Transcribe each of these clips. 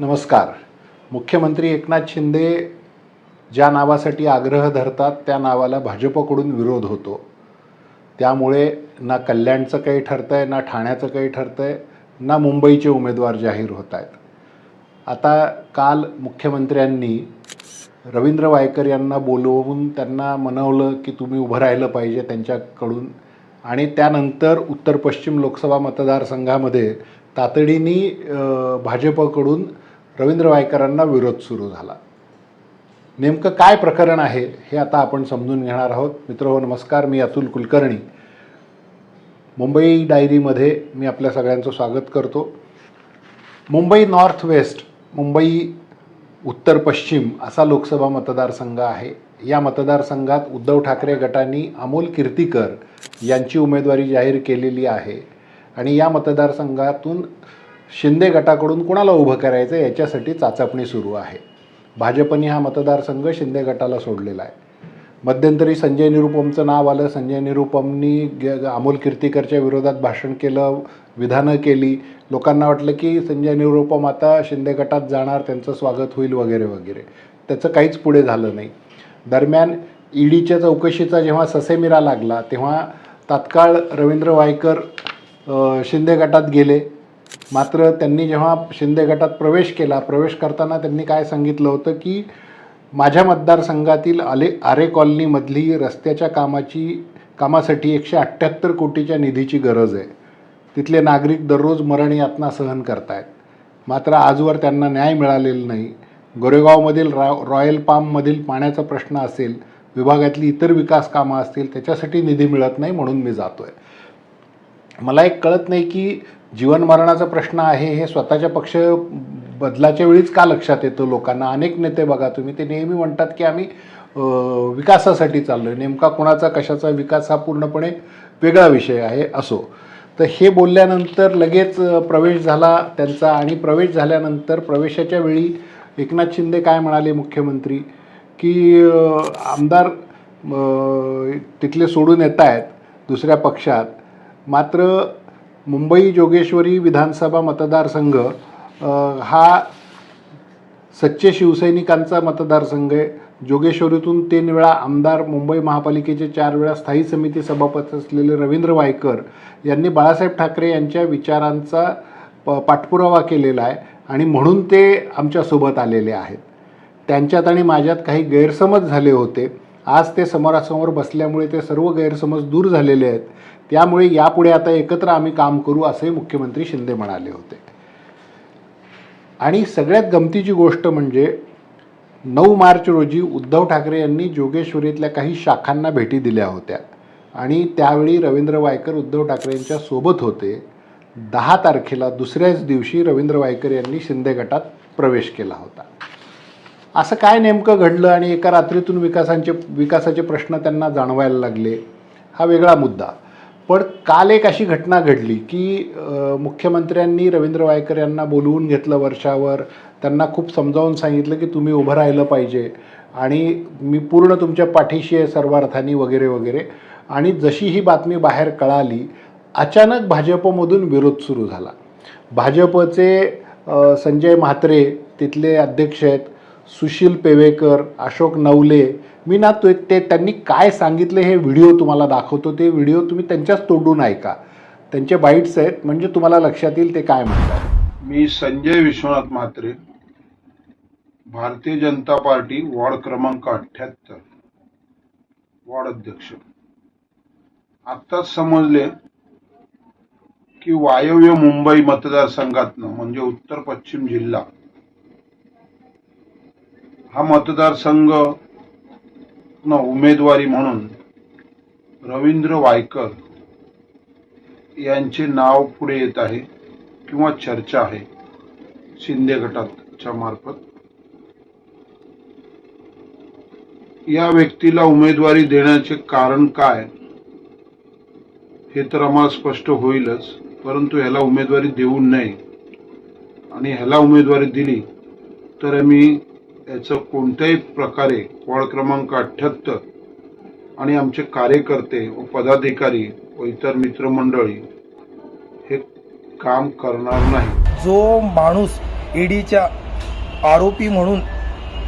नमस्कार. मुख्यमंत्री एकनाथ शिंदे ज्या नावासाठी आग्रह धरतात त्या नावाला भाजपकडून विरोध होतो. त्यामुळे ना कल्याणचं काही ठरतं आहे ना ठाण्याचं काही ठरतं आहे ना मुंबईचे उमेदवार जाहीर होत आहेत आता काल मुख्यमंत्र्यांनी रवींद्र वायकर यांना बोलवून त्यांना मनवलं की तुम्ही उभं राहिलं पाहिजे त्यांच्याकडून. आणि त्यानंतर उत्तर पश्चिम लोकसभा मतदारसंघामध्ये तातडीने भाजपकडून रवींद्र वायकरांना विरोध सुरू झाला. नेमकं काय प्रकरण आहे हे आता आपण समजून घेणार आहोत. मित्र हो नमस्कार. मी अतुल कुलकर्णी. मुंबई डायरीमध्ये मी आपल्या सगळ्यांचं स्वागत करतो. मुंबई नॉर्थ वेस्ट मुंबई उत्तर पश्चिम असा लोकसभा मतदारसंघ आहे. या मतदारसंघात उद्धव ठाकरे गटांनी अमोल कीर्तीकर यांची उमेदवारी जाहीर केलेली आहे. आणि या मतदारसंघातून शिंदे गटाकडून कुणाला उभं करायचं याच्यासाठी चाचपणी सुरू आहे. भाजपने हा मतदारसंघ शिंदे गटाला सोडलेला आहे. मध्यंतरी संजय निरुपमचं नाव आलं. संजय निरुपमनी ग- अमोल कीर्तीकरच्या विरोधात भाषण केलं विधानं केली. लोकांना वाटलं की संजय निरुपम आता शिंदे गटात जाणार त्यांचं स्वागत होईल वगैरे वगैरे. त्याचं काहीच पुढे झालं नाही. दरम्यान ईडीच्या चौकशीचा जेव्हा ससेमिरा लागला तेव्हा तात्काळ रवींद्र वायकर शिंदे गटात गेले. मात्र त्यांनी जेव्हा शिंदे गटात प्रवेश केला प्रवेश करताना त्यांनी काय सांगितलं होतं की माझ्या मतदारसंघातील आले आरे कॉलनीमधली रस्त्याच्या कामाची कामासाठी एकशे अठ्ठ्याहत्तर कोटीच्या निधीची गरज आहे. तिथले नागरिक दररोज मरण यातना सहन करतायत. मात्र आजवर त्यांना न्याय मिळालेला नाही. गोरेगावमधील रॉ रॉयल पाममधील पाण्याचा प्रश्न असेल विभागातली इतर विकास कामं असतील त्याच्यासाठी निधी मिळत नाही म्हणून मी जातो आहे मला एक कळत नाही की जीवन मरणाचा प्रश्न आहे हे स्वतःच्या पक्ष बदलाच्या वेळीच का लक्षात येतं लोकांना? अनेक नेते बघा तुम्ही ते नेहमी म्हणतात की आम्ही विकासासाठी चाललो आहे नेमका कोणाचा कशाचा विकास हा पूर्णपणे वेगळा विषय आहे असो. तर हे बोलल्यानंतर लगेच प्रवेश झाला त्यांचा आणि प्रवेश झाल्यानंतर प्रवेशाच्या वेळी एकनाथ शिंदे काय म्हणाले मुख्यमंत्री? की आमदार तिथले सोडून येत आहेत दुसऱ्या पक्षात. मात्र मुंबई जोगेश्वरी विधानसभा मतदारसंघ हा सच्चे शिवसैनिकांचा मतदारसंघ आहे. जोगेश्वरीतून तीन वेळा आमदार मुंबई महापालिकेचे चार वेळा स्थायी समिती सभापती असलेले रवींद्र वायकर यांनी बाळासाहेब ठाकरे यांच्या विचारांचा प पाठपुरावा केलेला आहे आणि म्हणून ते आमच्यासोबत आलेले आहेत. त्यांच्यात आणि माझ्यात काही गैरसमज झाले होते. आज ते समोरासमोर बसल्यामुळे ते सर्व गैरसमज दूर झालेले आहेत. त्यामुळे यापुढे आता एकत्र आम्ही काम करू असे मुख्यमंत्री शिंदे म्हणाले होते. आणि सगळ्यात गमतीची गोष्ट म्हणजे नऊ मार्च रोजी उद्धव ठाकरे यांनी जोगेश्वरीतल्या काही शाखांना भेटी दिल्या होत्या. आणि त्यावेळी रवींद्र वायकर उद्धव ठाकरे यांच्या सोबत होते. दहा तारखेला दुसऱ्याच दिवशी रवींद्र वायकर यांनी शिंदे गटात प्रवेश केला होता. असं काय नेमकं घडलं आणि एका रात्रीतून विकासांचे विकासाचे प्रश्न त्यांना जाणवायला लागले? हा वेगळा मुद्दा. पण काल एक अशी घटना घडली की मुख्यमंत्र्यांनी रवींद्र वायकर यांना बोलवून घेतलं वर्षावर. त्यांना खूप समजावून सांगितलं की तुम्ही उभं राहिलं पाहिजे. आणि मी पूर्ण तुमच्या पाठीशी आहे सर्वार्थानी वगैरे वगैरे. आणि जशी ही बातमी बाहेर कळाली अचानक भाजपमधून विरोध सुरू झाला. भाजपचे संजय म्हात्रे तिथले अध्यक्ष आहेत. सुशील पेवेकर अशोक नवले मी ना तो ते त्यांनी काय सांगितले हे व्हिडिओ तुम्हाला दाखवतो. ते व्हिडिओ तुम्ही त्यांच्याच तोडून ऐका. त्यांचे बाईट्स आहेत म्हणजे तुम्हाला लक्षात येईल ते काय म्हणतात. मी संजय विश्वनाथ म्हात्रे भारतीय जनता पार्टी वॉर्ड क्रमांक अठ्ठ्याहत्तर वॉर्ड अध्यक्ष. आत्ताच समजले की वायव्य मुंबई मतदारसंघातनं म्हणजे उत्तर पश्चिम जिल्हा हा मतदारसंघ न उमेदवारी म्हणून रवींद्र वायकर यांचे नाव पुढे येत आहे किंवा चर्चा आहे शिंदे गटाच्या मार्फत. या व्यक्तीला उमेदवारी देण्याचे कारण काय हे तर आम्हाला स्पष्ट होईलच परंतु ह्याला उमेदवारी देऊ नये आणि ह्याला उमेदवारी दिली तर मी याचं कोणत्याही प्रकारे वॉर्ड क्रमांक अठ्ठ्याहत्तर आणि आमचे कार्यकर्ते व पदाधिकारी व इतर मित्रमंडळी हे काम करणार नाही. जो माणूस ईडीच्या आरोपी म्हणून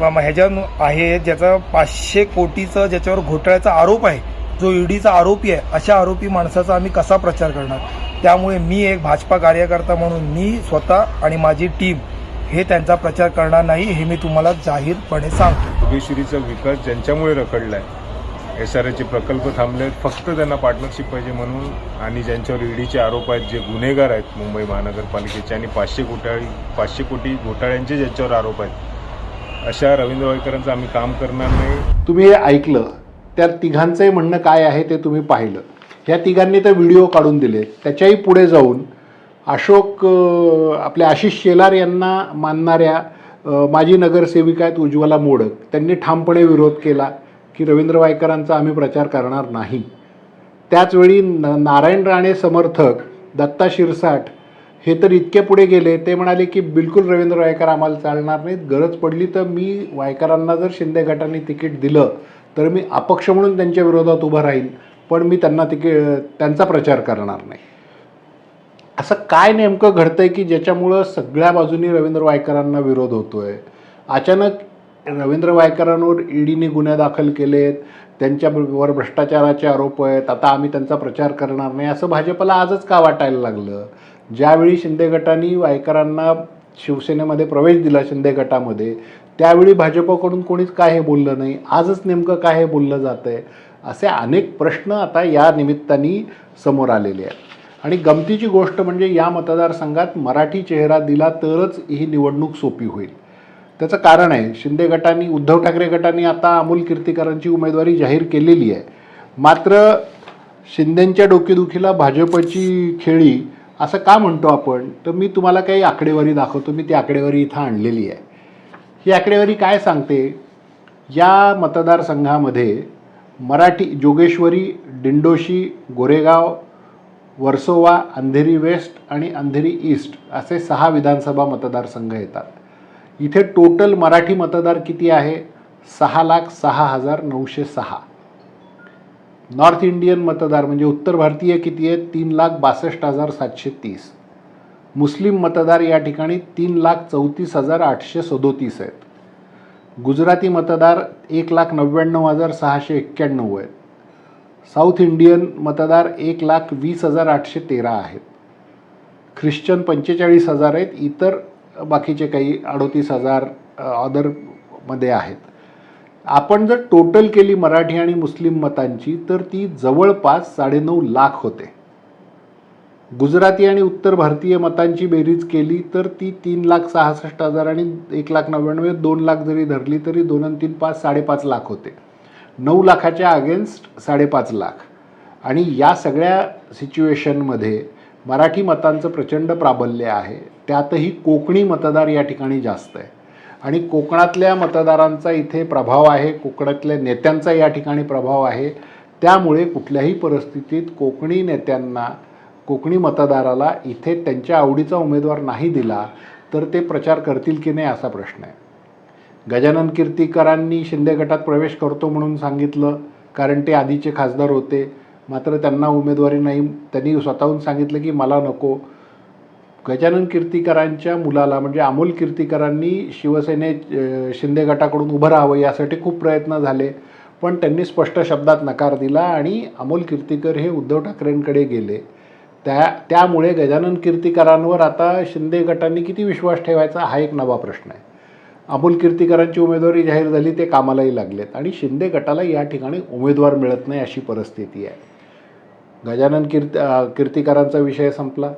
ह्याच्या आहे ज्याचा पाचशे कोटीचं ज्याच्यावर घोटाळ्याचा आरोप आहे जो ईडीचा आरोपी आहे अशा आरोपी माणसाचा आम्ही कसा प्रचार करणार? त्यामुळे मी एक भाजपा कार्यकर्ता म्हणून मी स्वतः आणि माझी टीम हे त्यांचा प्रचार करणार नाही हे मी तुम्हाला जाहीरपणे सांगतो. योगेश्वरीचा विकास ज्यांच्यामुळे रखडलाय एस आर एचे प्रकल्प थांबले फक्त त्यांना पार्टनरशिप पाहिजे म्हणून आणि ज्यांच्यावर ईडीचे आरोप आहेत जे गुन्हेगार आहेत मुंबई महानगरपालिकेचे आणि पाचशे घोटाळी पाचशे कोटी घोटाळ्यांचे ज्यांच्यावर आरोप आहेत अशा रवींद्र वायकरांचं आम्ही काम करणार नाही. तुम्ही हे ऐकलं त्या तिघांचंही म्हणणं काय आहे ते तुम्ही पाहिलं. ह्या तिघांनी तर व्हिडिओ काढून दिले त्याच्याही पुढे जाऊन अशोक आपल्या आशिष शेलार यांना मानणाऱ्या माजी नगरसेविका आहेत उज्ज्वला मोडक. त्यांनी ठामपणे विरोध केला की रवींद्र वायकरांचा आम्ही प्रचार करणार नाही. त्याचवेळी न नारायण राणे समर्थक दत्ता शिरसाट हे तर इतके पुढे गेले ते म्हणाले की बिलकुल रवींद्र वायकर आम्हाला चालणार नाहीत गरज पडली तर मी वायकरांना जर शिंदे गटाने तिकीट दिलं तर मी अपक्ष म्हणून त्यांच्या विरोधात उभं राहील पण मी त्यांना तिकीट त्यांचा प्रचार करणार नाही. असं काय नेमकं घडतंय की ज्याच्यामुळं सगळ्या बाजूनी रवींद्र वायकरांना विरोध होतोय? अचानक रवींद्र वायकरांवर ईडीने गुन्हे दाखल केलेत त्यांच्यावर भ्रष्टाचाराचे आरोप आहेत आता आम्ही त्यांचा प्रचार करणार नाही असं भाजपला आजच का वाटायला लागलं? ज्यावेळी शिंदे गटाने वायकरांना शिवसेनेमध्ये प्रवेश दिला शिंदे गटामध्ये त्यावेळी भाजपकडून कोणीच काय हे बोललं नाही? आजच नेमकं काय हे बोललं जातं आहे असे अनेक प्रश्न आता या निमित्ताने समोर आलेले आहेत. आणि गमतीची गोष्ट म्हणजे या मतदारसंघात मराठी चेहरा दिला तरच ही निवडणूक सोपी होईल. त्याचं कारण आहे शिंदे गटांनी उद्धव ठाकरे गटांनी आता अमोल कीर्तीकरांची उमेदवारी जाहीर केलेली आहे. मात्र शिंदेंच्या डोकेदुखीला भाजपची खेळी असं का म्हणतो आपण? तर मी तुम्हाला काही आकडेवारी दाखवतो मी ती आकडेवारी इथं आणलेली आहे. ही आकडेवारी काय सांगते? या मतदारसंघामध्ये मराठी जोगेश्वरी दिंडोशी गोरेगाव वर्सोवा अंधेरी वेस्ट आणि अंधेरी ईस्ट असे सहा विधानसभा मतदारसंघ येतात. इथे टोटल मराठी मतदार किती आहे? सहा लाख सहा हजार नऊशे सहा. नॉर्थ इंडियन मतदार म्हणजे उत्तर भारतीय किती आहेत तीन लाख बासष्ट हजार सातशे तीस. मुस्लिम मतदार या ठिकाणी तीन लाख चौतीस हजार आठशे सदोतीस आहेत. गुजराती मतदार एक लाख नव्याण्णव हजार सहाशे एक्क्याण्णव आहेत. साऊथ इंडियन मतदार एक लाख वीस हजार आठशे तेरा आहेत. ख्रिश्चन पंचेचाळीस हजार आहेत. इतर बाकीचे काही अडोतीस हजार ऑदरमध्ये आहेत. आपण जर टोटल केली मराठी आणि मुस्लिम मतांची तर ती जवळपास साडेनऊ लाख होते. गुजराती आणि उत्तर भारतीय मतांची बेरीज केली तर ती तीन लाख सहासष्ट हजार आणि एक लाख नव्याण्णव दोन लाख जरी धरली तरी दोन आणि तीन पाच साडेपाच लाख होते. नऊ लाखाच्या अगेन्स्ट साडेपाच लाख. आणि या सगळ्या सिच्युएशनमध्ये मराठी मतांचं प्रचंड प्राबल्य आहे. त्यातही कोकणी मतदार या ठिकाणी जास्त आहे. आणि कोकणातल्या मतदारांचा इथे प्रभाव आहे कोकणातल्या नेत्यांचा या ठिकाणी प्रभाव आहे. त्यामुळे कुठल्याही परिस्थितीत कोकणी नेत्यांना कोकणी मतदाराला इथे त्यांच्या आवडीचा उमेदवार नाही दिला तर ते प्रचार करतील की नाही असा प्रश्न आहे. गजानन कीर्तीकरांनी शिंदे गटात प्रवेश करतो म्हणून सांगितलं कारण ते आधीचे खासदार होते. मात्र त्यांना उमेदवारी नाही. त्यांनी स्वतःहून सांगितलं की मला नको. गजानन कीर्तीकरांच्या मुलाला म्हणजे अमोल कीर्तीकरांनी शिवसेने शिंदे गटाकडून उभं राहावं यासाठी खूप प्रयत्न झाले. पण त्यांनी स्पष्ट शब्दात नकार दिला आणि अमोल कीर्तीकर हे उद्धव ठाकरेंकडे गेले. त्या त्यामुळे गजानन कीर्तीकरांवर आता शिंदे गटांनी किती विश्वास ठेवायचा हा एक नवा प्रश्न आहे. अमोल कीर्तीकरांची उमेदवारी जाहीर झाली ते कामालाही लागलेत. आणि शिंदे गटाला या ठिकाणी उमेदवार मिळत नाही अशी परिस्थिती आहे. गजानन कीर्त कीर्तिकारांचा विषय संपला.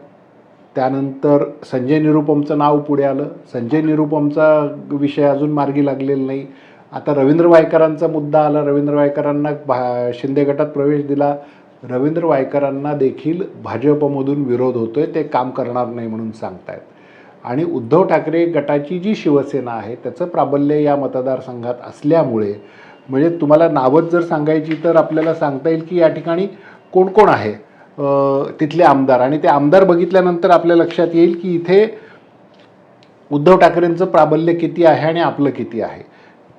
त्यानंतर संजय निरुपमचं नाव पुढे आलं. संजय निरुपमचा विषय अजून मार्गी लागलेला नाही. आता रवींद्र वायकरांचा मुद्दा आला. रवींद्र वायकरांना भा शिंदे गटात प्रवेश दिला. रवींद्र वायकरांना देखील भाजपमधून विरोध होतोय. ते काम करणार नाही म्हणून सांगतायत. आणि उद्धव ठाकरे गटाची जी शिवसेना आहे त्याचं प्राबल्य या मतदारसंघात असल्यामुळे म्हणजे तुम्हाला नावच जर सांगायची तर आपल्याला सांगता येईल की या ठिकाणी कोण कोण आहे तिथले आमदार. आणि ते आमदार बघितल्यानंतर आपल्या लक्षात येईल की इथे उद्धव ठाकरेंचं प्राबल्य किती आहे आणि आपलं किती आहे.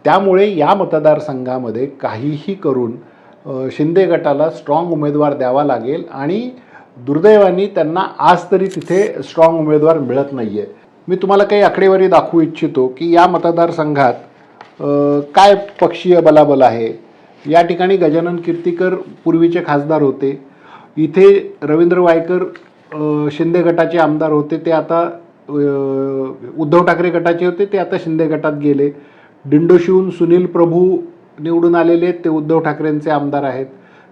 त्यामुळे या मतदारसंघामध्ये काहीही करून शिंदे गटाला स्ट्रॉंग उमेदवार द्यावा लागेल आणि दुर्दैवाने त्यांना आज तरी तिथे स्ट्रॉंग उमेदवार मिळत नाही आहे मी तुम्हाला काही आकडेवारी दाखवू इच्छितो की या मतदारसंघात काय पक्षीय बलाबल आहे? या ठिकाणी गजानन कीर्तीकर पूर्वीचे खासदार होते. इथे रवींद्र वायकर शिंदे गटाचे आमदार होते. ते आता उद्धव ठाकरे गटाचे होते. ते आता शिंदे गटात गेले. दिंडोशीहून सुनील प्रभू निवडून आलेले आहेत. ते उद्धव ठाकरेंचे आमदार आहेत.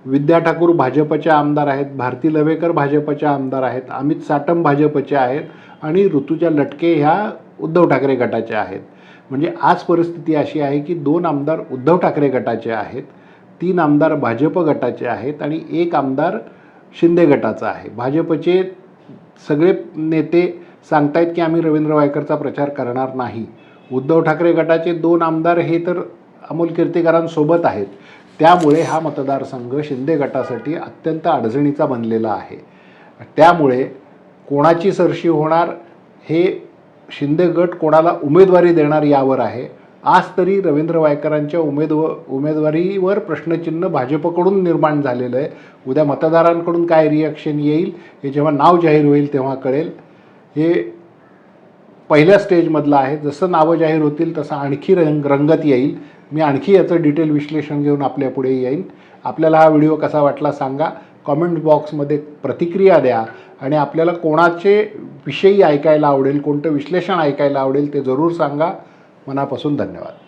विद्या ठाकूर भाजपचे आमदार आहेत भारती लवेकर भाजपचे आमदार आहेत अमित साटम भाजपचे आहेत आणि ऋतुजा लटके ह्या उद्धव ठाकरे गटाच्या आहेत. म्हणजे आज परिस्थिती अशी आहे की दोन आमदार उद्धव ठाकरे गटाचे आहेत तीन आमदार भाजप गटाचे आहेत आणि एक आमदार शिंदे गटाचा आहे. भाजपचे सगळे नेते सांगतायत की आम्ही रवींद्र वायकरचा प्रचार करणार नाही. उद्धव ठाकरे गटाचे दोन आमदार हे तर अमोल कीर्तीकरांसोबत आहेत. त्यामुळे हा मतदारसंघ शिंदे गटासाठी अत्यंत अडचणीचा बनलेला आहे. त्यामुळे कोणाची सरशी होणार हे शिंदे गट कोणाला उमेदवारी देणार यावर आहे. आज तरी रवींद्र वायकरांच्या उमेदव उमेदवारीवर प्रश्नचिन्ह भाजपकडून निर्माण झालेलं आहे. उद्या मतदारांकडून काय रिॲक्शन येईल हे जेव्हा नाव जाहीर होईल तेव्हा कळेल. हे पहिल्या स्टेजमधलं आहे. जसं नावं जाहीर होतील तसं आणखी रंग रंगत येईल. मी आणखी याचं डिटेल विश्लेषण घेऊन आपल्या पुढे येईन. आपल्याला हा व्हिडिओ कसा वाटला सांगा. कॉमेंट बॉक्समध्ये प्रतिक्रिया द्या. आणि आपल्याला कोणाचे विषयी ऐकायला आवडेल कोणतं विश्लेषण ऐकायला आवडेल ते जरूर सांगा. मनापासून धन्यवाद.